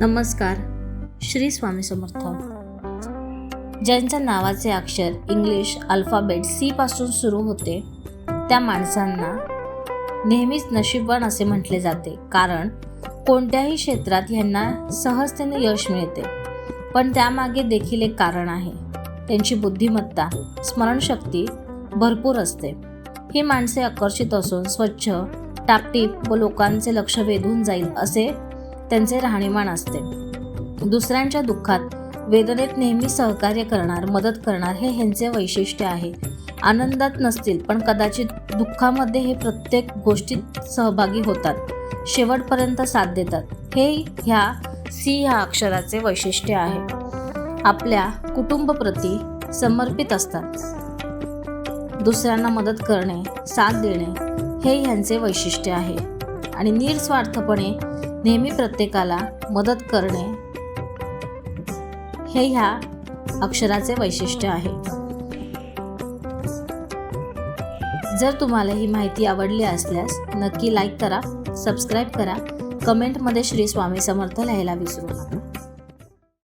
नमस्कार श्री स्वामी समर्थ. ज्यांच्या नावाचे अक्षर इंग्लिश अल्फाबेट सी पासून सुरू होते त्या माणसांना नेहमीच नशीबवान असे म्हटले जाते. कारण कोणत्याही क्षेत्रात यांना सहजतेने यश मिळते. पण त्यामागे देखील एक कारण आहे. त्यांची बुद्धिमत्ता स्मरणशक्ती भरपूर असते. ही माणसे आकर्षित असून स्वच्छ टापटीप व लोकांचे लक्ष वेधून जाईल असे त्यांचे राहणीमान असते. दुसऱ्यांच्या दुःखात वेदनेत नेहमी सहकार्य करणार मदत करणार हे ह्यांचे वैशिष्ट्य आहे. आनंदात नसतील पण कदाचित दुःखामध्ये हे प्रत्येक गोष्टीत सहभागी होतात. शेवटपर्यंत साथ देतात. हे ह्या सी ह्या अक्षराचे वैशिष्ट्य आहे. आपल्या कुटुंबप्रती समर्पित असतात. दुसऱ्यांना मदत करणे साथ देणे हे ह्यांचे वैशिष्ट्य आहे. आणि निस्वार्थपणे नेहमी प्रत्येकाला मदत करणे हे ह्या अक्षराचे वैशिष्ट्य आहे. जर तुम्हाला ही माहिती आवडली असल्यास नक्की लाईक करा सबस्क्राईब करा. कमेंटमध्ये श्री स्वामी समर्थ लिहायला विसरू नका.